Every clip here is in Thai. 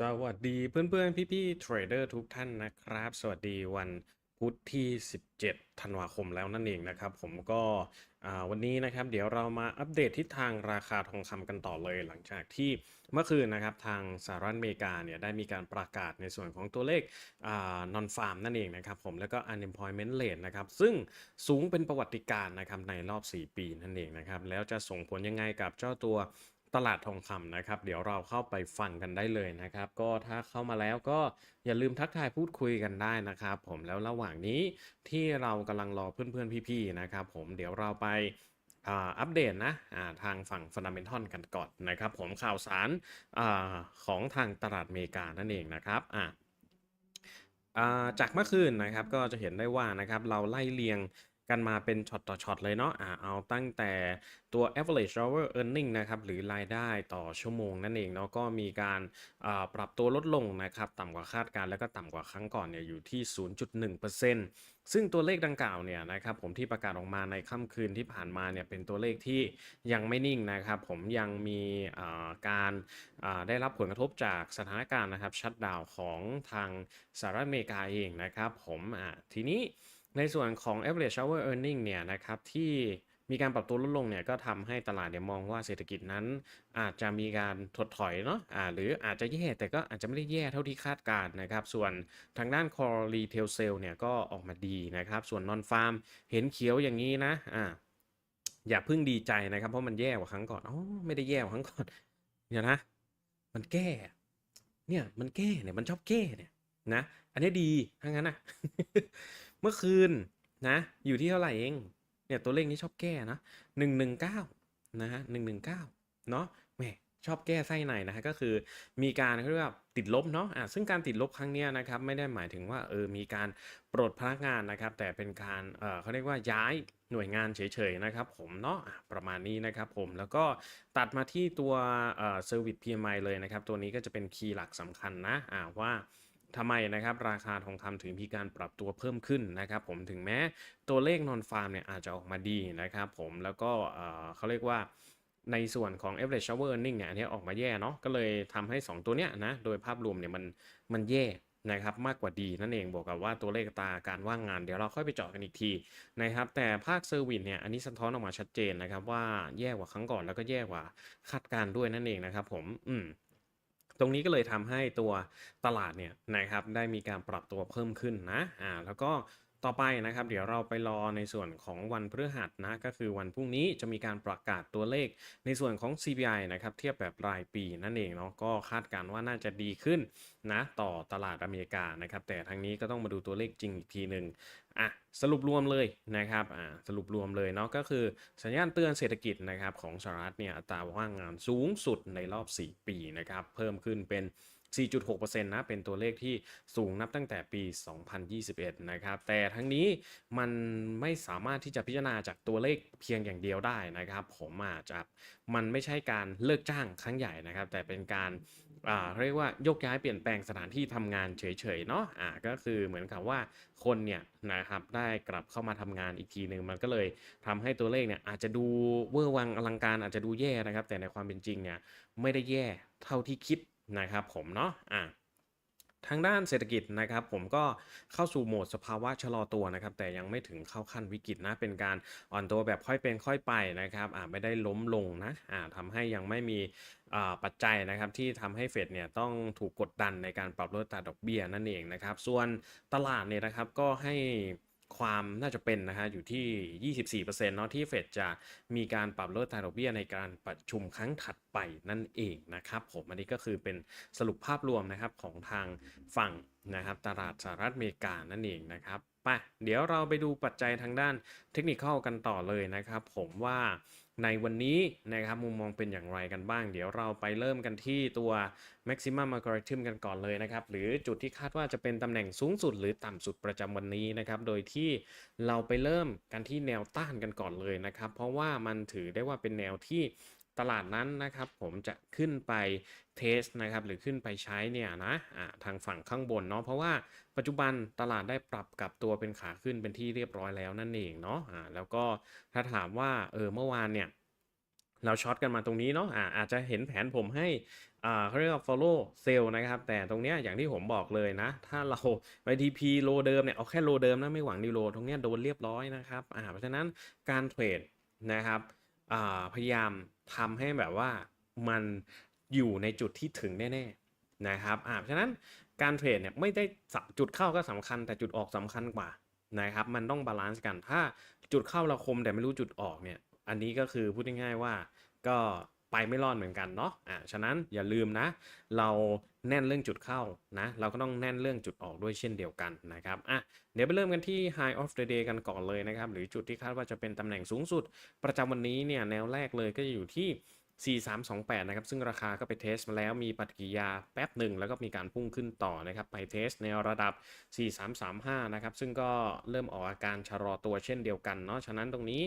สวัสดีเพื่อนๆ พี่ๆเทรดเดอร์ทุกท่านนะครับ สวัสดีวันพุธที่ 17 ธันวาคมแล้วนั่นเองนะครับ ผมก็วันนี้นะครับเดี๋ยวเรามาอัปเดตทิศทางราคาทองคำกันต่อเลย หลังจากที่เมื่อคืนนะครับทางสหรัฐอเมริกาเนี่ยได้มีการประกาศในส่วนของตัวเลขอ่า non farm นั่นเองนะครับผมแล้วก็ unemployment rate นะครับซึ่งสูงเป็นประวัติการณ์นะครับในรอบ 4 ปีนั่นเองนะครับแล้วจะส่งผลยังไงกับเจ้าตัว ตลาดทองคำนะครับ เดี๋ยวเราเข้าไปฟังกันได้เลยนะครับ ก็ถ้าเข้ามาแล้วก็อย่าลืมทักทายพูดคุยกันได้นะครับ ผมแล้วระหว่างนี้ที่เรากำลังรอเพื่อนๆพี่ๆนะครับ ผมเดี๋ยวเราไปอัปเดตนะาทางฝั่งฟันดัมเ n นทัลกันก่อนนะครับ ผมข่าวสารอาของทางตลาดอเมริกานั่นเองนะครับาจากเมื่อคืนนะครับก็จะเห็นได้ว่านะครับเราไล่เรียง กันมาเป็นช็อตต่อช็อตเลยเนาะอ่าเอาตั้งแต่ตัว average hour earning นะครับ หรือรายได้ต่อชั่วโมงนั่นเองเนาะ ก็มีการปรับตัวลดลงนะครับ ต่ำกว่าคาดการณ์แล้วก็ต่ำกว่าครั้งก่อนเนี่ยอยู่ที่ 0.1%ซึ่งตัวเลขดังกล่าวเนี่ยนะครับผมที่ประกาศออกมาในค่ำคืนที่ผ่านมาเนี่ยเป็นตัวเลขที่ยังไม่นิ่งนะครับ ผมยังมีการได้รับผลกระทบจากสถานการณ์นะครับชัดดาวของทางสหรัฐอเมริกาเองนะครับ ผมอ่าทีนี้ ในส่วนของ average hour earning เนี่ยนะครับที่มีการปรับตัวลดลงเนี่ยก็ทำให้ตลาดเนี่ยมองว่าเศรษฐกิจนั้น อาจจะมีการถดถอยเนาะอ่าหรืออาจจะแย่แต่ก็อาจจะไม่ได้แย่เท่าที่คาดการณ์นะครับ ส่วนทางด้าน core retail sale เนี่ยก็ออกมาดีนะครับ ส่วน non farm เห็นเขียวอย่างนี้นะอ่าอย่าเพิ่งดีใจนะครับ เพราะมันแย่กว่าครั้งก่อนอ๋อไม่ได้แย่กว่าครั้งก่อนเดี๋ยวนะมันแก้เนี่ยมันแก้เนี่ยมันชอบแก้เนี่ยนะ อันนี้ดีทั้งนั้นนะ เมื่อคืนนะ อยู่ที่เท่าไหร่เอง เนี่ยตัวเลขนี้ชอบแก้นะหนึ่งหนึ่งเก้านะฮะหนึ่งหนึ่งเก้าเนาะแหมชอบแก้ไส้ในนะฮะก็คือมีการเขาเรียกว่าติดลบเนาะอะซึ่งการติดลบครั้งนี้นะครับไม่ได้หมายถึงว่าเออมีการปลดพนักงานนะครับ แต่เป็นการเออเขาเรียกว่าย้ายหน่วยงานเฉยๆนะครับผมเนาะประมาณนี้นะครับผมแล้วก็ตัดมาที่ตัวเอ่อ Service PMI เลยนะครับ ตัวนี้ก็จะเป็นคีย์หลักสำคัญนะอ่าว่า ทำไมนะครับราคาทองคำถึงมีการปรับตัวเพิ่มขึ้นนะครับ ผมถึงแม้ตัวเลขนอนฟาร์มเนี่ยอาจจะออกมาดีนะครับ ผมแล้วก็เขาเรียกว่าในส่วนของ average shower earning เนี่ยอันนี้ออกมาแย่เนาะก็เลยทำให้ 2 ตัวเนี้ยนะโดยภาพรวมเนี่ยมันมันแย่นะครับมากกว่าดีนั่นเองบวกกับว่าตัวเลขตาการว่างงานเดี๋ยวเราค่อยไปเจาะกันอีกทีนะครับแต่ภาคเซอร์วิสเนี่ยอันนี้สะท้อนออกมาชัดเจนนะครับว่าแย่กว่าครั้งก่อนแล้วก็แย่กว่าคาดการณ์ด้วยนั่นเองนะครับผมอืม ตรงนี้ก็เลยทำให้ตัวตลาดเนี่ยนะครับได้มีการปรับตัวเพิ่มขึ้นนะอ่าแล้วก็ ต่อไปนะครับเดี๋ยวเราไปรอในส่วนของวันพฤหัสนะก็คือวันพรุ่งนี้จะมีการประกาศตัวเลขในส่วนของ CPI นะครับเทียบแบบรายปีนั่นเองเนาะก็คาดการณ์ว่าน่าจะดีขึ้นนะต่อตลาดอเมริกานะครับแต่ทางนี้ก็ต้องมาดูตัวเลขจริงอีกทีหนึ่งอะสรุปรวมเลยนะครับอ่าสรุปรวมเลยเนาะก็คือสัญญาณเตือนเศรษฐกิจนะครับของสหรัฐเนี่ยอัตราว่างงานสูงสุดในรอบ 4 ปีนะครับเพิ่มขึ้นเป็น 4.6%นะเป็นตัวเลขที่สูงนับตั้งแต่ปี 2021 นะครับ แต่ทั้งนี้มันไม่สามารถที่จะพิจารณาจากตัวเลขเพียงอย่างเดียวได้นะครับ ผมอาจจะมันไม่ใช่การเลิกจ้างครั้งใหญ่นะครับ แต่เป็นการอ่าเรียกว่าโยกย้ายเปลี่ยนแปลงสถานที่ทำงานเฉยๆเนาะอ่าก็คือเหมือนกับว่าคนเนี่ยนะครับได้กลับเข้ามาทำงานอีกทีหนึ่งมันก็เลยทำให้ตัวเลขเนี่ยอาจจะดูเวอร์วังอลังการอาจจะดูแย่นะครับ แต่ในความเป็นจริงเนี่ยไม่ได้แย่เท่าที่คิด นะครับผมเนาะอ่าทางด้านเศรษฐกิจนะครับผมก็เข้าสู่โหมดสภาวะชะลอตัวนะครับแต่ยังไม่ถึงเข้าขั้นวิกฤตนะเป็นการอ่อนตัวแบบค่อยเป็นค่อยไปนะครับอ่าไม่ได้ล้มลงนะอ่าทำให้ยังไม่มีอ่าปัจจัยนะครับที่ทำให้เฟดเนี่ยต้องถูกกดดันในการปรับลดอัตาดอกเบี้ยนั่นเองนะครับส่วนตลาดเนี่ยนะครับก็ให้ ความน่าจะเป็นนะฮะอยู่ที่ 24%เนาะที่เฟดจะมีการปรับลดอัตราดอกเบี้ยในการประชุมครั้งถัดไปนั่นเองนะครับผมอันนี้ก็คือเป็นสรุปภาพรวมนะครับของทางฝั่งนะครับตลาดสหรัฐอเมริกานั่นเองนะครับไปเดี๋ยวเราไปดูปัจจัยทางด้านเทคนิคกันต่อเลยนะครับ ผมว่า ในวันนี้นะครับมุมมองเป็นอย่างไรกันบ้าง เดี๋ยวเราไปเริ่มกันที่ตัว maximum algorithm กันก่อนเลยนะครับ หรือจุดที่คาดว่าจะเป็นตำแหน่งสูงสุด หรือต่ำสุดประจำวันนี้นะครับ โดยที่เราไปเริ่มกันที่แนวต้านกันก่อนเลยนะครับ เพราะว่ามันถือได้ว่าเป็นแนวที่ ตลาดนั้นนะครับ ผมจะขึ้นไปเทสนะครับหรือขึ้นไปใช้เนี่ยนะอ่าทางฝั่งข้างบนเนาะเพราะว่าปัจจุบันตลาดได้ปรับกลับตัวเป็นขาขึ้นเป็นที่เรียบร้อยแล้วนั่นเองเนาะอ่าแล้วก็ถ้าถามว่าเออเมื่อวานเนี่ยเราช็อตกันมาตรงนี้เนาะอาอาจจะเห็นแผนผมให้อ่าเขาเรียกว่า follow sell นะครับ แต่ตรงเนี้ยอย่างที่ผมบอกเลยนะ ถ้าเรา YTP โลเดิมเนี่ย เอาแค่โลเดิมนะ ไม่หวังดีโลตรงเนี้ยโดนเรียบร้อยนะครับอ่าเพราะฉะนั้นการเทรดนะครับ พยายามทำให้แบบว่ามันอยู่ในจุดที่ถึงแน่ๆนะครับอ่าเพราะฉะนั้นการเทรดเนี่ยไม่ได้จุดเข้าก็สำคัญ แต่จุดออกสำคัญกว่านะครับมันต้องบาลานซ์กันถ้าจุดเข้าเราคมแต่ไม่รู้จุดออกเนี่ยอันนี้ก็คือพูดง่ายๆว่าก็ ไปไม่รอดเหมือนกันเนาะอ่าฉะนั้นอย่าลืมนะ เราแน่นเรื่องจุดเข้านะเราก็ต้องแน่นเรื่องจุดออกด้วยเช่นเดียวกันนะครับอะเดี๋ยวไปเริ่มกันที่ High of the Day กันก่อนเลยนะครับ หรือจุดที่คาดว่าจะเป็นตำแหน่งสูงสุด ประจำวันนี้เนี่ยแนวแรกเลยก็จะอยู่ที่4328 นะครับ ซึ่งราคาก็ไปเทสมาแล้วมีปฏิกิริยาแป๊บหนึ่ง แล้วก็มีการพุ่งขึ้นต่อนะครับ ไปเทสในระดับ 4335 นะครับ ซึ่งก็เริ่มออกอาการชะลอตัวเช่นเดียวกันเนาะ ฉะนั้นตรงนี้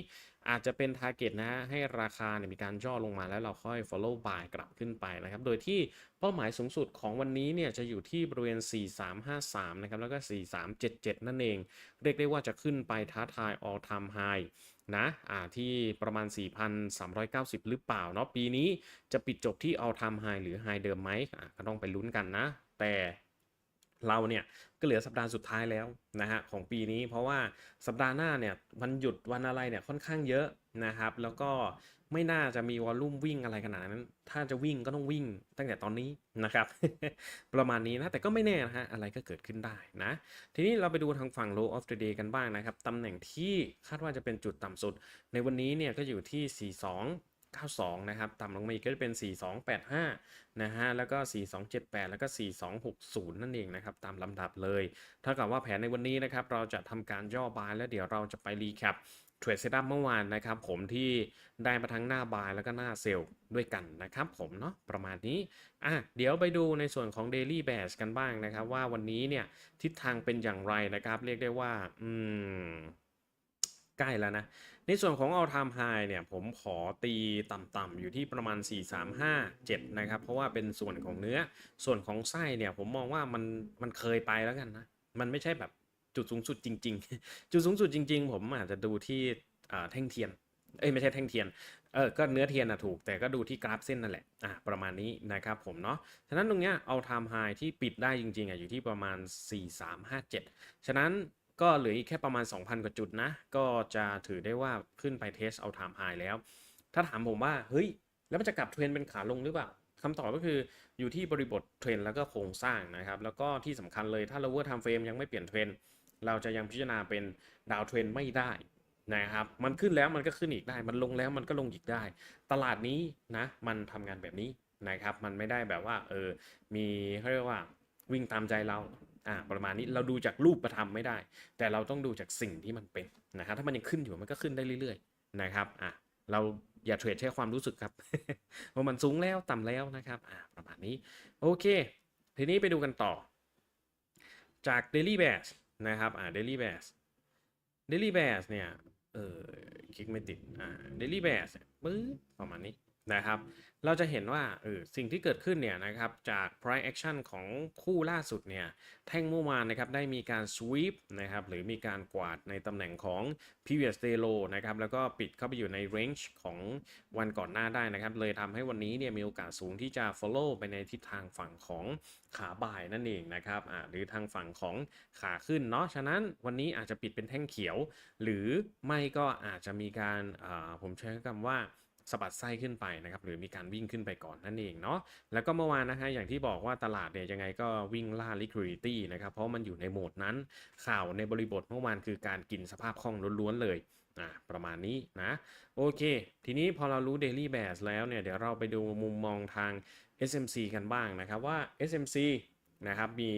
อาจจะเป็น target นะให้ราคาเนี่ยมีการย่อลงมาแล้วเราค่อย follow buy กลับขึ้นไปนะครับ โดยที่เป้าหมายสูงสุดของวันนี้เนี่ยจะอยู่ที่บริเวณ 4353 นะครับ แล้วก็ 4377 นั่นเอง เรียกได้ว่าจะขึ้นไปท้าทาย all time high นะอ่าที่ประมาณ 4,390 หรือเปล่าเนาะปีนี้จะปิดจบที่ all time high หรือ high เดิมไหมอ่าก็ต้องไปลุ้นกันนะ แต่ เราเนี่ยก็เหลือสัปดาห์สุดท้ายแล้วนะฮะของปีนี้ เพราะว่าสัปดาห์หน้าเนี่ยวันหยุดวันอะไรเนี่ยค่อนข้างเยอะนะครับ แล้วก็ไม่น่าจะมีวอลลุ่มวิ่งอะไรขนาดนั้น ถ้าจะวิ่งก็ต้องวิ่งตั้งแต่ตอนนี้นะครับ ประมาณนี้นะแต่ก็ไม่แน่นะฮะอะไรก็เกิดขึ้นได้นะ ทีนี้เราไปดูทางฝั่ง low of the day กันบ้างนะครับตำแหน่งที่คาดว่าจะเป็นจุดต่ำสุด ในวันนี้เนี่ยก็อยู่ที่ 42 92 นะครับ ต่ำลงมาอีกก็จะเป็น 4285 นะฮะ แล้วก็ 4278 แล้วก็ 4260 นั่นเองนะครับ ตามลำดับเลย เท่ากับว่าแผนในวันนี้นะครับ เราจะทำการย่อบายแล้วเดี๋ยวเราจะไปรีแคปเทรดเซตอัพเมื่อวานนะครับผมที่ได้มาทั้งหน้าบายแล้วก็หน้าเซลล์ด้วยกันนะครับผมเนาะประมาณนี้อะเดี๋ยวไปดูในส่วนของ Daily b a s กันบ้างนะครับ ว่าวันนี้เนี่ยทิศทางเป็นอย่างไรนะครับ เรียกได้ว่า อืม ใกล้แล้วนะ ในส่วนของ all time high เนี่ยผมขอตีต่ำๆอยู่ที่ประมาณ 4357 นะครับ เพราะว่าเป็นส่วนของเนื้อส่วนของไส้เนี่ยผมมองว่ามันมันเคยไปแล้วกันนะ มันไม่ใช่แบบจุดสูงสุดจริง ๆ จุดสูงสุดจริง ๆ ผมอาจจะดูที่แท่งเทียนเอ้ยไม่ใช่แท่งเทียน เออ ก็เนื้อเทียนนะถูก แต่ก็ดูที่กราฟเส้นนั่นแหละ อะประมาณนี้นะครับผมเนาะ ฉะนั้นตรงเนี้ยเอา time high ที่ปิดได้จริงๆอะอยู่ที่ประมาณ 4357 ฉะนั้น ก็เหลืออีกแค่ประมาณ 2,000 กว่าจุดนะ ก็จะถือได้ว่าขึ้นไปเทสเอา time high แล้ว ถ้าถามผมว่า เฮ้ย แล้วมันจะกลับเทรนเป็นขาลงหรือเปล่าคำตอบก็คืออยู่ที่บริบทเทรนแล้วก็โครงสร้างนะครับ แล้วก็ที่สำคัญเลยถ้า lower time frame ยังไม่เปลี่ยนเทรนเราจะยังพิจารณาเป็นดาวเทรนไม่ได้นะครับ มันขึ้นแล้วมันก็ขึ้นอีกได้ มันลงแล้วมันก็ลงอีกได้ ตลาดนี้นะ มันทำงานแบบนี้นะครับ มันไม่ได้แบบว่า เออ มีเขาเรียกว่าวิ่งตามใจเรา อ่าประมาณนี้เราดูจากรูปประทำไม่ได้ แต่เราต้องดูจากสิ่งที่มันเป็นนะครับถ้ามันยังขึ้นอยู่มันก็ขึ้นได้เรื่อยๆนะครับอะเราอย่าเทรดใช้ความรู้สึกครับว่ามันสูงแล้วต่ำแล้วนะครับอ่าประมาณนี้โอเค ทีนี้ไปดูกันต่อ จาก Daily b a s นะครับอ่า Daily b a s Daily b a s เนี่ยเออคลิกไม่ติดอ่า Daily b a s ปึ๊บประมาณนี้ นะครับ เราจะเห็นว่าเออสิ่งที่เกิดขึ้นเนี่ยนะครับจาก price action ของคู่ล่าสุดเนี่ยแท่งเมื่อวานนะครับได้มีการ sweep นะครับหรือมีการกวาดในตำแหน่งของ previous day low นะครับแล้วก็ปิดเข้าไปอยู่ใน range ของวันก่อนหน้าได้นะครับ เลยทำให้วันนี้เนี่ยมีโอกาสสูงที่จะ follow ไปในทิศทางฝั่งของขาบ่ายนั่นเองนะครับอ่าหรือทางฝั่งของขาขึ้นเนาะฉะนั้นวันนี้อาจจะปิดเป็นแท่งเขียว หรือไม่ก็อาจจะมีการอ่าผมใช้คำว่า สะบัดไส้ขึ้นไปนะครับหรือมีการวิ่งขึ้นไปก่อนนั่นเองเนาะแล้วก็เมื่อวานนะฮะอย่างที่บอกว่าตลาดเนี่ยยังไงก็วิ่งล่า liquidity นะครับเพราะมันอยู่ในโหมดนั้น ข่าวในบริบทเมื่อวานคือการกินสภาพคล่องล้วนๆเลยอ่าประมาณนี้นะ โอเค ทีนี้พอเรารู้ daily b a s แล้วเนี่ย เดี๋ยวเราไปดูมุมมองทาง SMC กันบ้างนะครับว่า SMC นะครับมี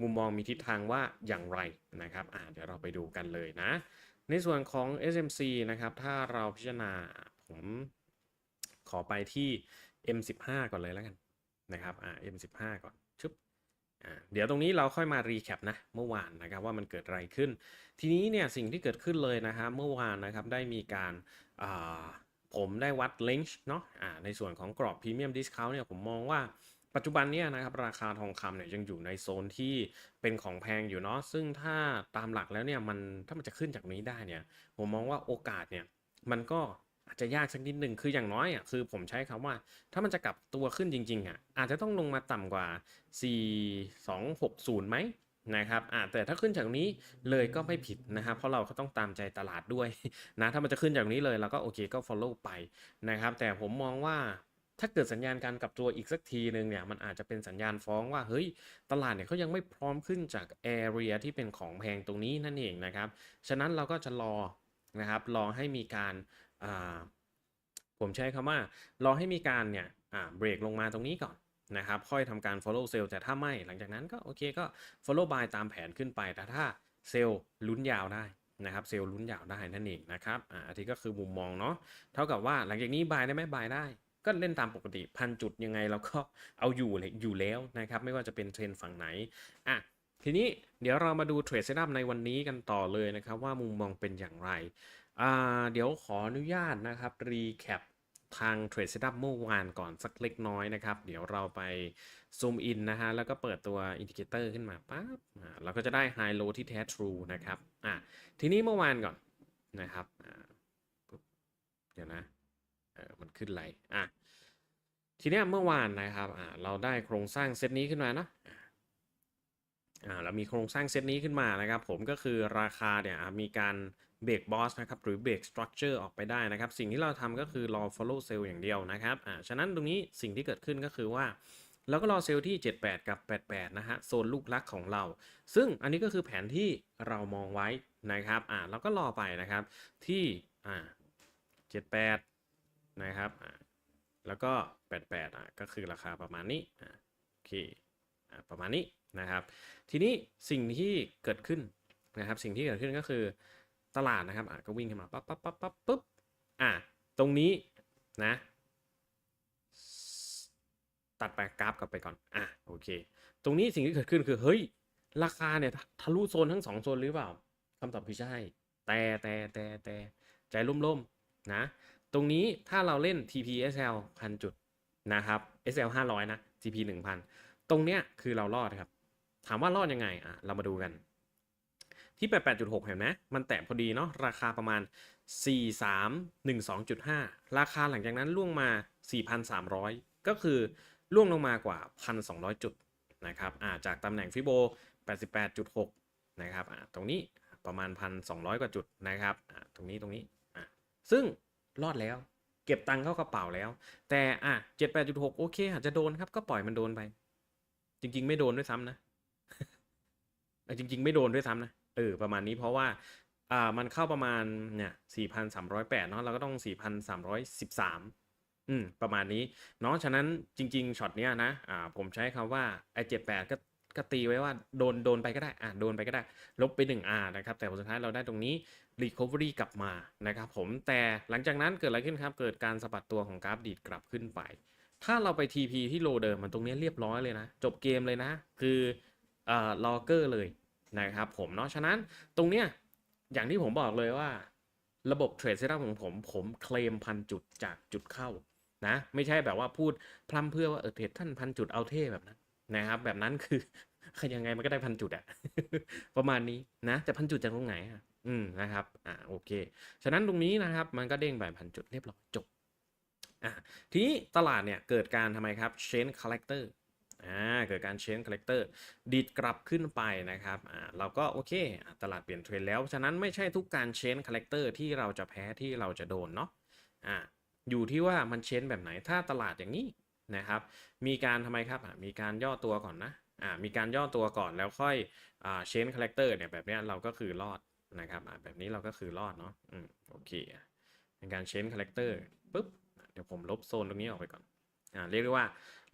มุมมองมีทิศทางว่าอย่างไรนะครับอ่าเดี๋ยวเราไปดูกันเลยนะ ในส่วนของ SMC นะครับ ถ้าเราพิจารณาผม ขอไปที่ M15 ก่อนเลยแล้วกันนะครับอ่า M15 ก่อนชึบอ่าเดี๋ยวตรงนี้เราค่อยมารีแคปนะเมื่อวานนะครับว่ามันเกิดอะไรขึ้น ทีนี้เนี่ยสิ่งที่เกิดขึ้นเลยนะครับเมื่อวานนะครับได้มีการอ่าผมได้วัดเลนจ์เนาะอ่าในส่วนของกรอบพรีเมียมดิสคาวเนี่ยผมมองว่าปัจจุบันเนี่ยนะครับราคาทองคำเนี่ยยังอยู่ในโซนที่เป็นของแพงอยู่เนาะซึ่งถ้าตามหลักแล้วเนี่ยมันถ้ามันจะขึ้นจากนี้ได้เนี่ยผมมองว่าโอกาสเนี่ยมันก็ อาจจะยากสักนิดหนึ่งคืออย่างน้อยอะคือผมใช้คำว่า ถ้ามันจะกลับตัวขึ้นจริง ๆอะอาจจะต้องลงมาต่ำกว่า 4260ไหมนะครับอ่าแต่ถ้าขึ้นจากนี้เลยก็ไม่ผิดนะครับ เพราะเราก็ต้องตามใจตลาดด้วยนะ ถ้ามันจะขึ้นจากนี้เลยเราก็โอเคก็ follow ไปนะครับ แต่ผมมองว่าถ้าเกิดสัญญาณการกลับตัวอีกสักทีหนึ่งเนี่ยมันอาจจะเป็นสัญญาณฟ้องว่าเฮ้ยตลาดเนี่ยเขายังไม่พร้อมขึ้นจาก area ที่เป็นของแพงตรงนี้นั่นเองนะครับ ฉะนั้นเราก็จะรอนะครับรอให้มีการ ผมใช้คำว่ารอให้มีการเนี่ยเบรกลงมาตรงนี้ก่อนนะครับ ค่อยทำการ follow sell แต่ถ้าไม่หลังจากนั้นก็โอเคก็ follow buy ตามแผนขึ้นไป แต่ถ้าเซลล์ลุ้นยาวได้นะครับเซลล์ลุ้นยาวได้นั่นเองนะครับอ่าอันนี้ก็คือมุมมองเนาะเท่ากับว่าหลังจากนี้ buy ได้ไหม buy ได้ ก็เล่นตามปกติพันจุดยังไงเราก็เอาอยู่เลยอยู่แล้วนะครับไม่ว่าจะเป็นเทรนฝั่งไหนอะทีนี้เดี๋ยวเรามาดูเทรดเซตอัพในวันนี้กันต่อเลยนะครับว่ามุมมองเป็นอย่างไร อ่าเดี๋ยวขออนุญาตนะครับรีแคปทางเทรดเซตอัพเมื่อวานก่อนสักเล็กน้อยนะครับ เดี๋ยวเราไปซูมอินนะฮะ แล้วก็เปิดตัวอินดิเคเตอร์ขึ้นมาปั๊บเราก็จะได้ไฮโลที่แท้ทรูนะครับอะทีนี้เมื่อวานก่อนนะครับเดี๋ยวนะเออมันขึ้นไรอะทีนี้เมื่อวานนะครับอ่าเราได้โครงสร้างเซตนี้ขึ้นมาเนาะอ่าเรามีโครงสร้างเซตนี้ขึ้นมานะครับ ผมก็คือราคาเนี่ยมีการ เบรกบอสนะครับหรือเบรกสตรัคเจอร์ออกไปได้นะครับ สิ่งที่เราทำก็คือรอ follow sell อย่างเดียวนะครับอ่าฉะนั้นตรงนี้สิ่งที่เกิดขึ้นก็คือว่าเราก็รอเซลล์ที่ 78 กับ 88 นะฮะโซนลูกรักของเรา ซึ่งอันนี้ก็คือแผนที่เรามองไว้นะครับอ่าเราก็รอไปนะครับที่อ่า78 นะครับอ่าแล้วก็ 88อะก็คือราคาประมาณนี้อะโอเคอะประมาณนี้นะครับ ทีนี้สิ่งที่เกิดขึ้นนะครับ สิ่งที่เกิดขึ้นก็คือ ตลาดนะครับอะก็วิ่งขึ้นมาปั๊บปั๊บปั๊บปั๊บปุ๊บอะตรงนี้นะตัดไปกราฟกลับไปก่อน อะ โอเค ตรงนี้สิ่งที่เกิดขึ้นคือ เฮ้ย ราคาเนี่ย ทะลุโซนทั้งสองโซนหรือเปล่าคำตอบคือใช่ แต่แต่แต่แต่ใจร่มๆนะ ตรงนี้ถ้าเราเล่น TP SL พันจุดนะครับ SL 500 นะ TP 1000 ตรงเนี้ยคือเรารอดครับ ถามว่ารอดยังไง อะ เรามาดูกัน ที่88.6เห็นไหมมันแตะพอดีเนาะราคาประมาณ 4312.5 ราคาหลังจากนั้นล่วงมา 4,300 ก็คือล่วงลงมากว่า 1,200 จุดนะครับาจากตำแหน่งฟิโบ 88.6 นะครับตรงนี้ประมาณ 1,200 กว่าจุดนะครับตรงนี้ตรงนี้ ซึ่งรอดแล้ว เก็บตังค์เข้ากระเป๋าแล้ว แต่อะเจ็ดแปดจุดหกโอเค อาจจะโดนครับ ก็ปล่อยมันโดนไป จริง ๆ ไม่โดนด้วยซ้ำนะจริง ๆ ไม่โดนด้วยซ้ำนะ ออประมาณนี้เพราะว่าอ่ามันเข้าประมาณเนี่ยสี่พันอยแปดเนาะเราก็ต้องสี่พันสามร้อยสิบสามอืมประมาณนี้เนาะฉะนั้นจริงๆช็อตเนี้ยนะอ่าผมใช้คำว่าไอ้เจ็ดแปดก็ก็ตีไว้ว่าโดนโดนไปก็ได้อ่าโดนไปก็ได้ ลบไป 1 R นะครับ แต่ผลสุดท้ายเราได้ตรงนี้ Recovery กลับมานะครับผมแต่หลังจากนั้นเกิดอะไรขึ้นครับ เกิดการสะบัดตัวของกราฟดีดกลับขึ้นไป ถ้าเราไป TP ที่โลเดิมมันตรงนี้เรียบร้อยเลยนะ จบเกมเลยนะ คือเอ่อลอเกอร์เลย นะครับผมเนาะฉะนั้นตรงเนี้ยอย่างที่ผมบอกเลยว่า ระบบเทรดเซตอัพของผมผมเคลมพันจุดจากจุดเข้านะไม่ใช่แบบว่าพูดพร่ำเพื่อว่าเออเทรดท่านพันจุดเอาเท่แบบนั้นนะครับ แบบนั้นคือยังไงมันก็ได้พันจุดอะประมาณนี้นะจะพันจุดจากตรงไหนอะอืมนะครับอ่าโอเค ฉะนั้นตรงนี้นะครับมันก็เด้งไปพันจุดเรียบร้อยจบอ่าทีนี้ตลาดเนี่ยเกิดการทำไมครับ change character อ่าเกิดการ change character ดีดกลับขึ้นไปนะครับอ่าเราก็โอเค ตลาดเปลี่ยนเทรนแล้ว ฉะนั้นไม่ใช่ทุกการ change character ที่เราจะแพ้ที่เราจะโดนเนาะอ่าอยู่ที่ว่ามัน change แบบไหนถ้าตลาดอย่างนี้นะครับมีการทำไมครับมีการย่อตัวก่อนนะอ่ามีการย่อตัวก่อนแล้วค่อยอ่า change character เนี่ยแบบนี้เราก็คือรอดนะครับอ่าแบบนี้เราก็คือรอดเนาะอืมโอเคเป็นการ change character ปุ๊บเดี๋ยวผมลบโซนตรงนี้ออกไปก่อน เรียกได้ว่า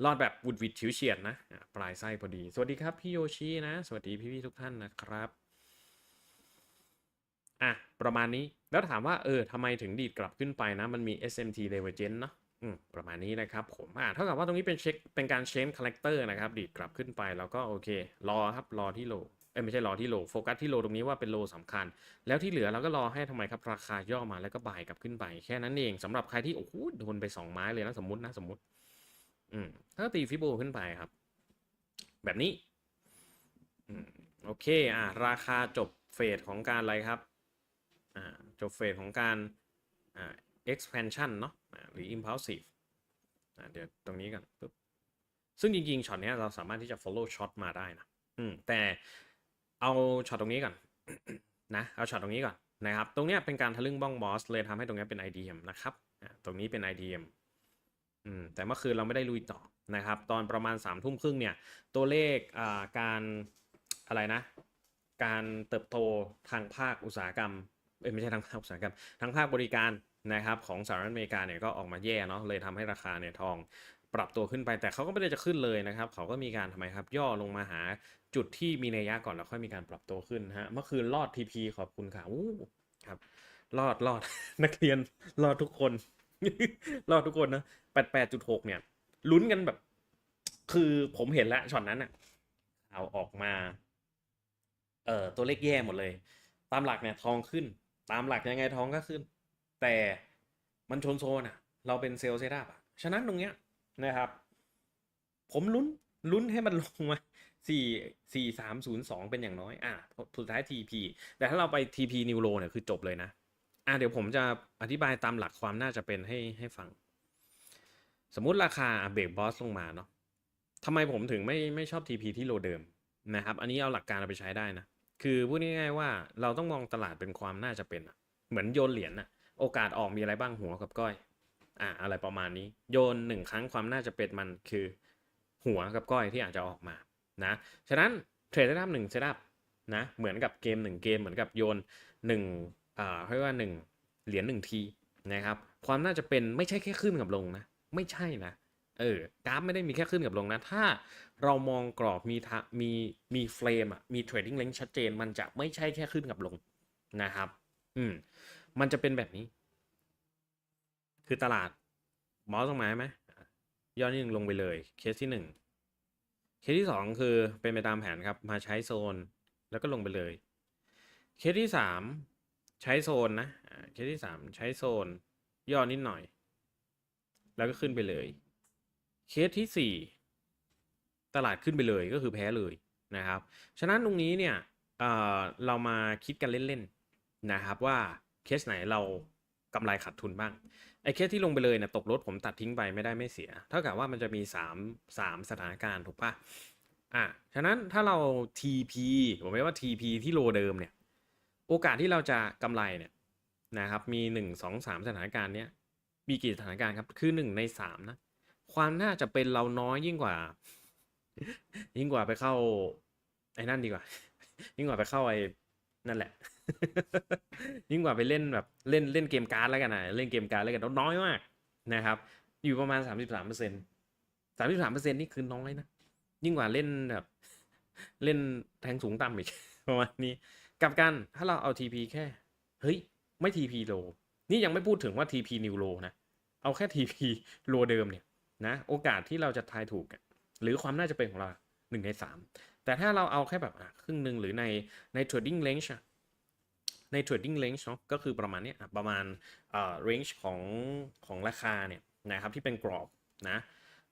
รอดแบบวุดวิดฉิวเฉียดนะปลายไส้พอดี สวัสดีครับพี่โยชินะ สวัสดีพี่ๆทุกท่านนะครับอะประมาณนี้แล้วถามว่าเออทำไมถึงดีดกลับขึ้นไปนะ มันมี SMT divergence เนาะอืมประมาณนี้นะครับผมอ่าเท่ากับว่าตรงนี้เป็นเช็คเป็นการเชนคาแรคเตอร์นะครับ ดีดกลับขึ้นไปแล้วก็โอเค รอครับรอที่โลเอ้ไม่ใช่รอที่โลโฟกัสที่โลตรงนี้ว่าเป็นโลสำคัญ แล้วที่เหลือเราก็รอให้ทำไมครับราคาย่อมาแล้วก็บ่ายกลับขึ้นไป แค่นั้นเองสำหรับใครที่โอ้โหโดนไปสองไม้เลยนะสมมตินะสมมติ อืมถ้าตีฟิโบขึ้นไปครับ แบบนี้ อืมโอเค อ่าราคาจบเฟสของการอะไรครับ อ่า จบเฟสของการ อ่า expansion เนาะหรือ impulsive อ่าเดี๋ยวตรงนี้กันปุ๊บซึ่งจริงๆช็อตเนี้ยเราสามารถที่จะ follow shot มาได้นะ อืม แต่เอาช็อตตรงนี้ก่อนนะ เอาช็อตตรงนี้ก่อนนะครับ ตรงเนี้ยเป็นการทะลึ่งบ้องบอสเลยทำให้ตรงเนี้ยเป็น IDM นะครับ ตรงนี้เป็น IDM อืมแต่เมื่อคืนเราไม่ได้ลุยต่อนะครับ ตอนประมาณ3ามทุ่มครึ่งเนี่ย ตัวเลขอ่าการอะไรนะ การเติบโตทางภาคอุตสาหกรรมเอ้ยไม่ใช่ทางภาคอุตสาหกรรมทางภาคบริการนะครับของสหรัฐอเมริกาเนี่ยก็ออกมาแย่เนาะเลยทำให้ราคาเนี่ยทองปรับตัวขึ้นไปแต่เขาก็ไม่ได้จะขึ้นเลยนะครับ เขาก็มีการทำไมครับ ย่อลงมาหาจุดที่มีนัยยะก่อนแล้วค่อยมีการปรับตัวขึ้นฮะเมื่อคืนรอด TP ขอบคุณค่ะอู้ครับ รอดรอดนักเรียนรอดทุกคน รอดทุกคนนะแปดแปดจุดหกเนี่ย ลุ้นกันแบบ คือผมเห็นแล้วช็อตนั้นอะเอาออกมา เอ่อตัวเลขแย่หมดเลย ตามหลักเนี่ยทองขึ้น ตามหลักยังไงทองก็ขึ้น แต่มันชนโซนอะ เราเป็นเซลล์เซตอัพอะฉะนั้นตรงเนี้ยนะครับ ผมลุ้นลุ้นให้มันลงมาสี่สี่สามศูนย์สองเป็นอย่างน้อย อะสุดท้าย TP แต่ถ้าเราไป TP นิวโรเนี่ยคือจบเลยนะ อะเดี๋ยวผมจะอธิบายตามหลักความน่าจะเป็นให้ให้ฟัง สมมุติราคาเบรกบอสลงมาเนาะทำไมผมถึงไม่ไม่ชอบ TP ที่โลเดิมนะครับ อันนี้เอาหลักการเอาไปใช้ได้นะ คือพูดง่ายๆว่าเราต้องมองตลาดเป็นความน่าจะเป็นอะเหมือนโยนเหรียญอะโอกาสออกมีอะไรบ้างหัวกับก้อย อ่าอะไรประมาณนี้ โยนหนึ่งครั้งความน่าจะเป็นมันคือ หัวกับก้อยที่อาจจะออกมานะ ฉะนั้นเทรดเซตอัพหนึ่งเซตอัพนะ เหมือนกับเกมหนึ่งเกมเหมือนกับโยนหนึ่ง อ่าเรียกว่าหนึ่งเหรียญหนึ่งทีนะครับ ความน่าจะเป็นไม่ใช่แค่ขึ้นกับลงนะ ไม่ใช่นะ เออกราฟไม่ได้มีแค่ขึ้นกับลงนะ ถ้าเรามองกรอบมีทมีมีเฟรมอะมีเทรดดิ้งเลนชัดเจน มันจะไม่ใช่แค่ขึ้นกับลงนะครับ อืม มันจะเป็นแบบนี้ คือตลาดมอสต้องมาไหมย่อนิดนึงลงไปเลย เคสที่หนึ่งเคสที่สองคือเป็นไปตามแผนครับ มาใช้โซน แล้วก็ลงไปเลย เคสที่สาม ใช้โซนนะเคสที่สามใช้โซน ย่อนิดหน่อย แล้วก็ขึ้นไปเลย เคสที่สี่ตลาดขึ้นไปเลยก็คือแพ้เลยนะครับ ฉะนั้นตรงนี้เนี่ยเออเรามาคิดกันเล่นๆนะครับว่าเคสไหนเรากำไรขาดทุนบ้างไอ้เคสที่ลงไปเลยเนี่ยตกรถผมตัดทิ้งไปไม่ได้ไม่เสีย เท่ากับว่ามันจะมี 3 3 สถานการณ์ถูกปะอะฉะนั้นถ้าเรา TP ผมไม่ว่า TP ที่โลเดิมเนี่ย โอกาสที่เราจะกำไรเนี่ยนะครับมี 1 2 3 สถานการณ์เนี้ยมีกี่สถานการณ์ครับ คือ 1 ใน 3 นะ ความน่าจะเป็นเราน้อยยิ่งกว่า ยิ่งกว่าไปเข้า ไอ้นั่นดีกว่า ยิ่งกว่าไปเข้าไอ้นั่นแหละ ยิ่งกว่าไปเล่นแบบเล่นเล่นเกมการ์ดแล้วกันนะเล่นเกมการ์ดแล้วกันน้อยมากนะครับ อยู่ประมาณสามสิบสามเปอร์เซ็นสามสิบสามเปอร์เซ็นนี่คือน้อยนะ ยิ่งกว่าเล่นแบบ เล่นแทงสูงต่ำอีกประมาณนี้ กับกันถ้าเราเอา TP แค่ เฮ้ย ไม่ TP โล นี่ยังไม่พูดถึงว่า TP New Low นะ เอาแค่ TP โลเดิมเนี่ยนะ โอกาสที่เราจะทายถูก หรือความน่าจะเป็นของเราหนึ่งในสามแต่ถ้าเราเอาแค่แบบครึ่งหนึ่งหรือในใน trading range ใน trading range เนาะก็คือประมาณนี้ประมาณเอ่อ range ของของราคาเนี่ยนะครับที่เป็นกรอบนะ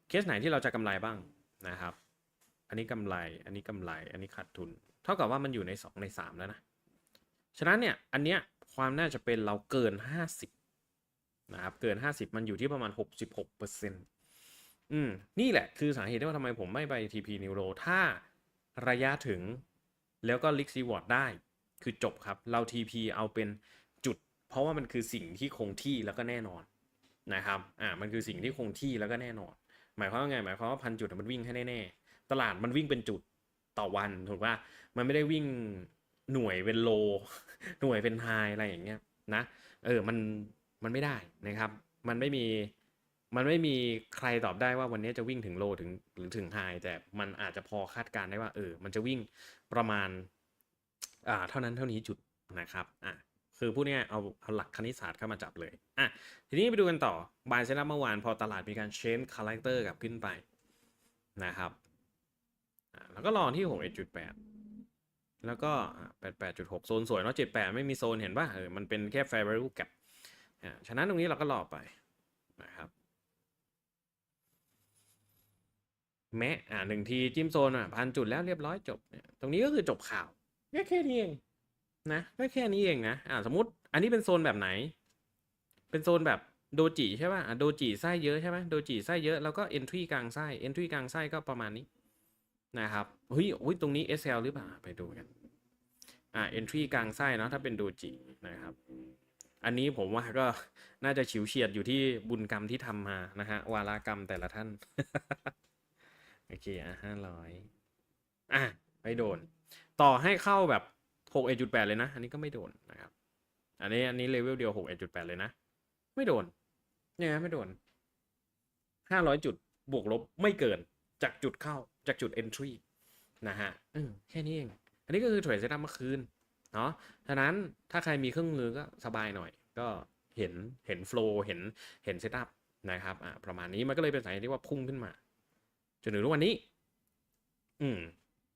เคสไหนที่เราจะกำไรบ้างนะครับ อันนี้กำไร อันนี้กำไร อันนี้ขาดทุน เท่ากับว่ามันอยู่ใน 2 ใน 3 แล้วนะ ฉะนั้นเนี่ย อันเนี้ยความน่าจะเป็นเราเกิน 50 นะครับ เกิน 50 มันอยู่ที่ประมาณ 66%อืม นี่แหละคือสาเหตุที่ว่าทำไมผมไม่ไป TP New Low ถ้าระยะถึงแล้วก็ Lick Reward ได้ คือจบครับ เรา TP เอาเป็นจุด เพราะว่ามันคือสิ่งที่คงที่แล้วก็แน่นอนนะครับ อ่า มันคือสิ่งที่คงที่แล้วก็แน่นอน หมายความว่าไง หมายความว่าพันจุดมันวิ่งให้แน่ๆ ตลาดมันวิ่งเป็นจุด ต่อวันถูกป่ะมันไม่ได้วิ่งหน่วยเป็นโล หน่วยเป็นไฮอะไรอย่างเงี้ยนะเออมันมันไม่ได้นะครับ มันไม่มีมันไม่มีใครตอบได้ว่าวันนี้จะวิ่งถึงโลถึงหรือถึงไฮแต่มันอาจจะพอคาดการณ์ได้ว่าเออมันจะวิ่งประมาณอ่าเท่านั้นเท่านี้จุดนะครับอะคือพูดง่ายเอาเอาหลักคณิตศาสตร์เข้ามาจับเลยอะทีนี้ไปดูกันต่อบายเซนับเมื่อวานพอตลาดมีการเชนคาแรคเตอร์กลับขึ้นไปนะครับ แล้วก็รอที่หกเอ็ดจุดแปดแล้วก็แปดแปดจุดหกโซนสวยเนาะเจ็ดแปดไม่มีโซนเห็นป่ะเออมันเป็นแค่ fair value gap อ่าฉะนั้นตรงนี้เราก็รอไปนะครับแม้อ่าหนึ่งทีจิ้มโซนอะพันจุดแล้วเรียบร้อยจบเนี่ยตรงนี้ก็คือจบข่าวแค่แค่นี้เองนะก็แค่นี้เองนะอ่าสมมติอันนี้เป็นโซนแบบไหน เป็นโซนแบบโดจิใช่ป่ะอะโดจิไส้เยอะใช่ไหมโดจิไส้เยอะแล้วก็ entry กลางไส้ entry กลางไส้ก็ประมาณนี้ นะครับเฮ้ยอุ้ยตรงนี้ SL หรือเปล่า ไปดูกัน อ่า entry กลางไส้เนาะถ้าเป็นโดจินะครับ อันนี้ผมว่าก็น่าจะฉิวเฉียดอยู่ที่บุญกรรมที่ทำมานะฮะ วารากรรมแต่ละท่าน โอเค อะห้าร้อยอะไม่โดน ต่อให้เข้าแบบหกเอจุดแปดเลยนะ อันนี้ก็ไม่โดนนะครับ อันนี้อันนี้เลเวลเดียวหกเอจุดแปดเลยนะ ไม่โดน เนี่ยไม่โดนห้าร้อยจุดบวกลบไม่เกิน จากจุดเข้าจากจุด entry นะฮะอืมแค่นี้เอง อันนี้ก็คือเทรดเซตัพเมื่อคืนเนาะฉะนั้นถ้าใครมีเครื่องมือก็สบายหน่อย ก็เห็นเห็นโฟล์เห็นเห็นเซตัพนะครับอ่าประมาณนี้มันก็เลยเป็นสาเหตุที่ว่าพุ่งขึ้นมาจนถึงทุกวันนี้ อืม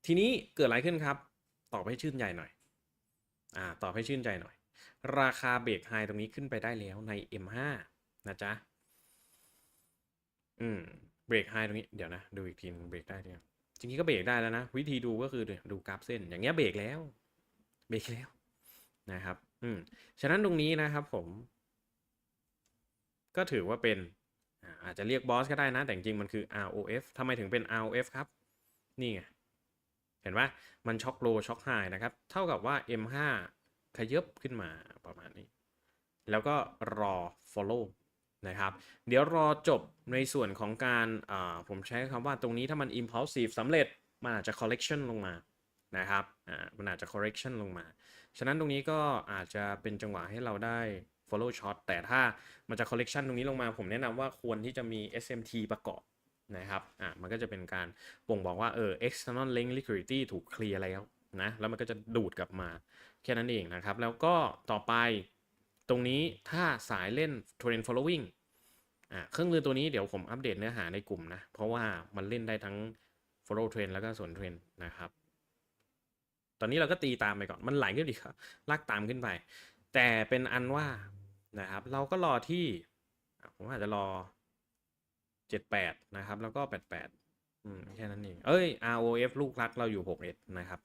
ทีนี้เกิดอะไรขึ้นครับ ตอบให้ชื่นใจหน่อย อ่า ตอบให้ชื่นใจหน่อย ราคาเบรกไฮตรงนี้ขึ้นไปได้แล้วใน M5 นะจ๊ะ อืม เบรกไฮตรงนี้เดี๋ยวนะดูอีกทีเบรกได้เดียวจริงๆก็เบรกได้แล้วนะ วิธีดูก็คือดูกราฟเส้น อย่างเงี้ยเบรกแล้วเบรกแล้วนะครับ อืมฉะนั้นตรงนี้นะครับผม ก็ถือว่าเป็นอาจจะเรียกบอสก็ได้นะ แต่จริงมันคือ ROF ทำไมถึงเป็น ROF ครับ นี่ไง เห็นว่ามันช็อคโลช็อคไฮนะครับ เท่ากับว่า M5 ขยับขึ้นมาประมาณนี้ แล้วก็รอ follow นะครับ เดี๋ยวรอจบในส่วนของการผมใช้คำว่าตรงนี้ถ้ามัน impulsive สำเร็จ มันอาจจะ correction ลงมานะครับมันอาจจะ correction ลงมา ฉะนั้นตรงนี้ก็อาจจะเป็นจังหวะให้เราได้ follow shot แต่ถ้ามันจะ correction ตรงนี้ลงมา ผมแนะนำว่าควรที่จะมี SMT ประกอบนะครับ อ่ามันก็จะเป็นการบ่งบอกว่า เออ external link liquidity ถูกเคลียร์แล้วนะ แล้วมันก็จะดูดกลับมา แค่นั้นเองนะครับ แล้วก็ต่อไป ตรงนี้ถ้าสายเล่น trend following อ่าเครื่องมือตัวนี้เดี๋ยวผมอัปเดตเนื้อหาในกลุ่มนะ เพราะว่ามันเล่นได้ทั้ง follow trend แล้วก็ส่วน trend นะครับ ตอนนี้เราก็ตีตามไปก่อน มันไหลขึ้นอีกครับลากตามขึ้นไป แต่เป็นอันว่านะครับ เราก็รอที่ ผมอาจจะรอเจ็ดแปดนะครับ แล้วก็แปดแปดอืมแค่นั้นเอง เอ้ย ROF ลูกรักเราอยู่หกเอ็ดนะครับ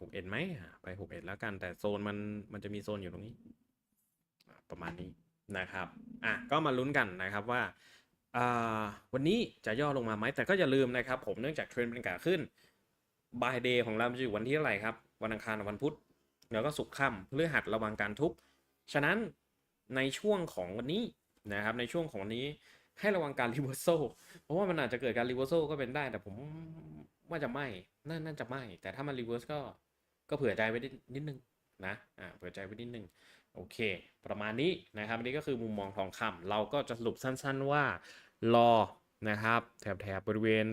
หกเอ็ดไหมไปหกเอ็ดแล้วกันแต่โซนมันมันจะมีโซนอยู่ตรงนี้ ประมาณนี้นะครับอะก็มาลุ้นกันนะครับว่าวันนี้จะย่อลงมาไหมแต่ก็อย่าลืมนะครับผมเนื่องจากเทรนด์เป็นขาขึ้นบายเดย์ของเราจะอยู่วันที่เท่าไหร่ครับ วันอังคารวันพุธแล้วก็ศุกค่ำเพฤหัสระวังการทุบฉะนั้นในช่วงของวันนี้นะครับในช่วงของวันนี้ให้ระวังการรีเวอร์โซเพราะว่ามันอาจจะเกิดการรีเวอร์โซก็เป็นได้ แต่ผมว่าจะไม่น่าน่าจะไม่แต่ถ้ามันรีเวอร์สก็ก็เผื่อใจไว้นิดนึงนะอ่าเผื่อใจไว้นิดนึง โอเค ประมาณนี้นะครับนนี้ก็คือมุมมองทองคำเราก็จะสรุปสั้นๆว่ารอนะครับแถบแถบบริเวณ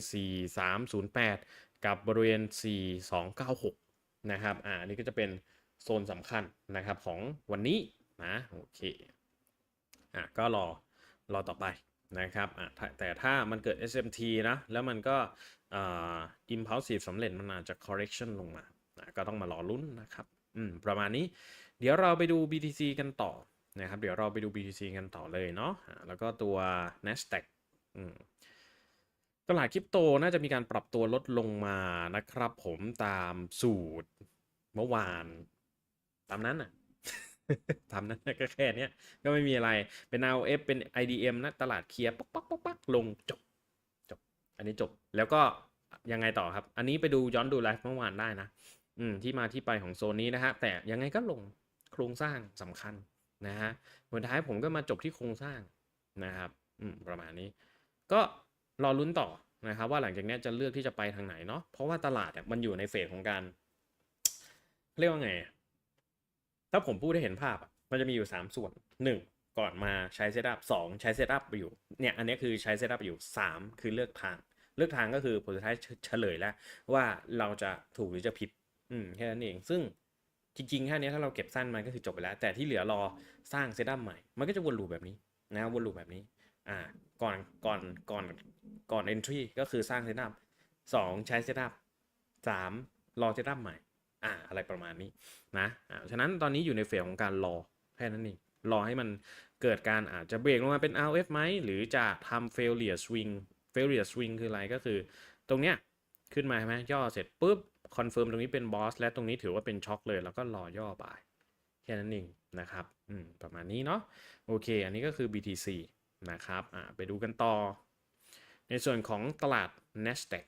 4308 กับบริเวณ 4296 นะครับอ่าอันนี้ก็จะเป็นโซนสำคัญนะครับของวันนี้นะโอเคอะก็รอรอต่อไปนะครับอะแต่ถ้ามันเกิด SMT นะแล้วมันก็อ่า impulsive สำเร็จมันอาจจะ correction ลงมานะก็ต้องมารอลุ้นนะครับอืมประมาณนี้ เดี๋ยวเราไปดู BTC กันต่อนะครับ เดี๋ยวเราไปดู BTC กันต่อเลยเนาะแล้วก็ตัว NASDAQ ตลาดคริปโตน่าจะมีการปรับตัวลดลงมานะครับ ผมตามสูตรเมื่อวาน ตามนั้นอะตามนั้นก็แค่เนี้ยก็ไม่มีอะไรเป็น RF เป็น IDM นะตลาดเคลียร์ป๊อกป๊อกป๊อกป๊อกลงจบจบ อันนี้จบแล้วก็ยังไงต่อครับ อันนี้ไปดูย้อนดูไลฟ์เมื่อวานได้นะ อืมที่มาที่ไปของโซนนี้นะฮะแต่ยังไงก็ลง โครงสร้างสำคัญนะฮะสุดท้ายผมก็มาจบที่โครงสร้างนะครับอืมประมาณนี้ ก็รอลุ้นต่อนะครับ ว่าหลังจากนี้จะเลือกที่จะไปทางไหนเนาะเพราะว่าตลาดเนี่ยมันอยู่ในเฟสของการ เรียกว่าไง ถ้าผมพูดให้เห็นภาพอะมันจะมีอยู่ 3 ส่วน 1 ก่อนมาใช้เซตอัพ2ใช้เซตอัพอยู่เนี่ยอันนี้คือใช้เซตอัพอยู่ 3 คือเลือกทาง เลือกทางก็คือผลสุดท้ายเฉลยแล้ว ว่าเราจะถูกหรือจะผิด อืมแค่นั้นเองซึ่ง จริงๆแค่นี้ถ้าเราเก็บสั้นมันก็คือจบไปแล้ว แต่ที่เหลือรอสร้างเซตอัพใหม่ มันก็จะวนลูปแบบนี้นะวนลูปแบบนี้อ่าก่อนก่อนก่อนก่อน entry ก็คือสร้างเซตอัพสองใช้เซตอัพสามรอเซตอัพใหม่อ่าอะไรประมาณนี้นะอ่าฉะนั้นตอนนี้อยู่ในเฟสของการรอแค่นั้นเองรอให้มันเกิดการอาจจะเบรกลงมาเป็น RF ไหมหรือจะทำ failure swing failure swing คืออะไรก็คือ ตรงเนี้ยขึ้นมาใช่ไหมย่อเสร็จปุ๊บ คอนเฟิร์มตรงนี้เป็นบอสและตรงนี้ถือว่าเป็นช็อคเลย แล้วก็รอย่อบาย แค่นั้นเองนะครับอืมประมาณนี้เนาะโอเค อันนี้ก็คือ BTC นะครับอ่าไปดูกันต่อ ในส่วนของตลาด NASDAQ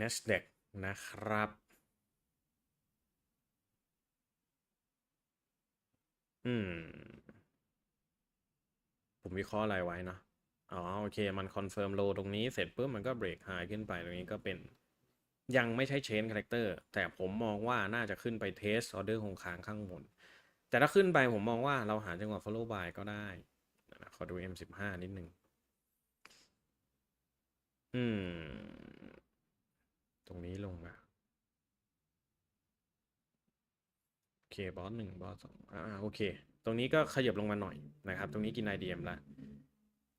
NASDAQ นะครับ อืม ผมวิเคราะห์อะไรไว้เนาะ อ๋อโอเค มันคอนเฟิร์มโลตรงนี้เสร็จปุ๊บมันก็เบรกไฮขึ้นไปตรงนี้ก็เป็น ยังไม่ใช่เชนคาแรคเตอร์แต่ผมมองว่าน่าจะขึ้นไปเทสออเดอร์คงค้างข้างบน แต่ถ้าขึ้นไปผมมองว่าเราหาจังหวะ follow by ก็ได้ขอดู M15 นิดนึง อืม ตรงนี้ลงมาโอเคบอสหนึ่งบอสสองอ่าโอเค ตรงนี้ก็ขยับลงมาหน่อยนะครับ ตรงนี้กิน IDM ละ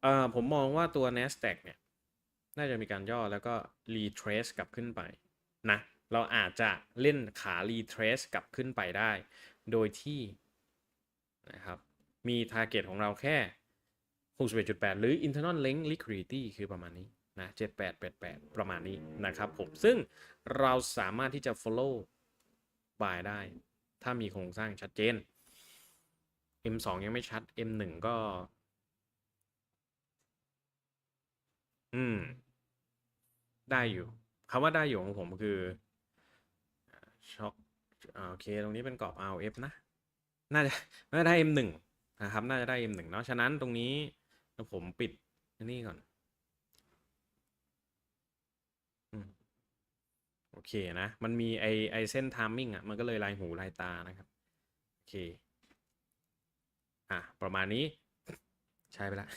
เอ่อผมมองว่าตัว NASDAQ เนี่ย น่าจะมีการย่อแล้วก็ retrace กลับขึ้นไปนะ เราอาจจะเล่นขา retrace กลับขึ้นไปได้ โดยที่นะครับ มี target ของเราแค่ 61.8 หรือ internal length liquidity คือประมาณนี้นะ 7888 ประมาณนี้นะครับผม ซึ่งเราสามารถที่จะ follow buy ได้ ถ้ามีโครงสร้างชัดเจน M2 ยังไม่ชัด M1 ก็ อืม ได้อยู่คำว่าได้อยู่ของผมคือช็อคอ่าโอเค ตรงนี้เป็นกรอบ RF นะ น่าจะน่าจะได้ M1 นะครับ น่าจะได้ M1 เนาะ ฉะนั้นตรงนี้ผมปิดนี่ก่อนอืมโอเคนะ มันมีไอไอเส้น timing อะ มันก็เลยลายหูลายตานะครับ โอเค อะ ประมาณนี้ ใช้ไปละ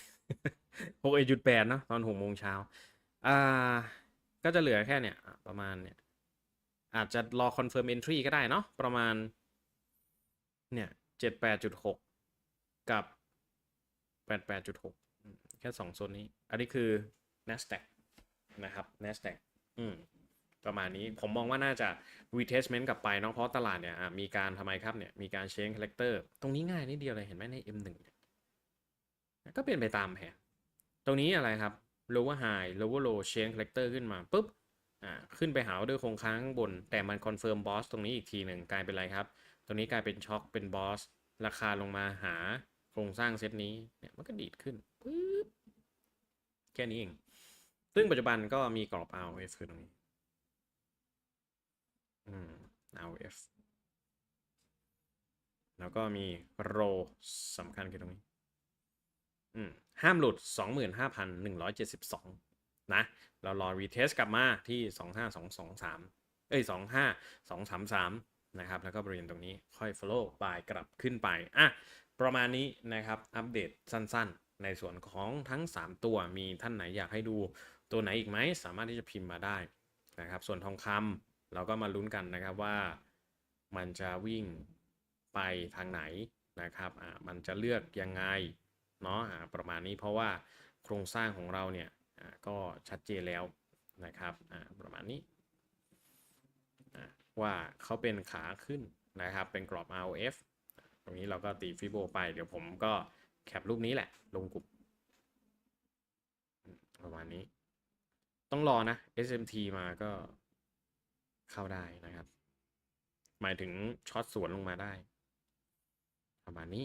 หกเอจุดแปดเนาะตอนหกโมงเช้าอ่า ก็จะเหลือแค่เนี่ยประมาณเนี่ย อาจจะรอ confirm entry ก็ได้เนาะประมาณ เนี่ยเจ็ดแปดจุดหกกับแปดแปดจุดหกแค่สองโซนนี้ อันนี้คือ NASDAQ นะครับ NASDAQ อืมประมาณนี้ผมมองว่าน่าจะ retestment กลับไปเนาะเพราะตลาดเนี่ยมีการทำไมครับเนี่ยมีการ change character ตรงนี้ง่ายนิดเดียวเลยเห็นไหมใน M1 เนี่ยก็เป็นไปตามแผน ตรงนี้อะไรครับ lower high lower low change character ขึ้นมาปุ๊บอ่าขึ้นไปหาด้วยโครงค้างบน แต่มัน confirm boss ตรงนี้อีกทีหนึ่งกลายเป็นอะไรครับ ตรงนี้กลายเป็นช็อคเป็นบอสราคาลงมาหาโครงสร้างเซตนี้เนี่ยมันก็ดีดขึ้นปุ๊บแค่นี้เอง ซึ่งปัจจุบันก็มีกรอบ RF คือตรงนี้ อืม RF แล้วก็มีโรสำคัญคือตรงนี้ ห้ามหลุด 25,172 นะ เรารอ retest กลับมาที่ 25223 เอ้ย 25233 นะครับ แล้วก็บริเวณตรงนี้ค่อย follow by กลับขึ้นไป อะ ประมาณนี้นะครับ อัปเดตสั้นๆ ในส่วนของทั้ง 3 ตัวมีท่านไหนอยากให้ดูตัวไหนอีกไหม สามารถที่จะพิมพ์มาได้นะครับ ส่วนทองคำเราก็มาลุ้นกันนะครับว่ามันจะวิ่งไปทางไหนนะครับ อ่า มันจะเลือกยังไง เนาะประมาณนี้เพราะว่าโครงสร้างของเราเนี่ยก็ชัดเจนแล้วนะครับประมาณนี้ว่าเขาเป็นขาขึ้นนะครับเป็นกรอบ ROF ตรงนี้เราก็ตีฟิโบไป เดี๋ยวผมก็แคปรูปนี้แหละ ลงกลุ่มประมาณนี้ ต้องรอนะ SMT มาก็เข้าได้นะครับ หมายถึงช็อตสวนลงมาได้ ประมาณนี้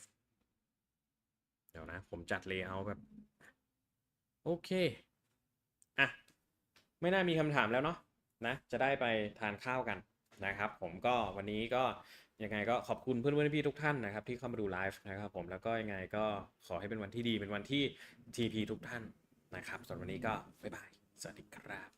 F ดี๋ยวนะ ผมจัดเลเยอร์แบบ โอเค อะ ไม่น่ามีคำถามแล้วเนาะนะ จะได้ไปทานข้าวกันนะครับ ผมก็วันนี้ก็ยังไงก็ขอบคุณเพื่อนๆพี่ๆทุกท่านนะครับ ที่เข้ามาดูไลฟ์นะครับผมแล้วก็ยังไงก็ขอให้เป็นวันที่ดีเป็นวันที่ TP ทุกท่านนะครับส่วนวันนี้ก็บ๊ายบาย สวัสดีครับ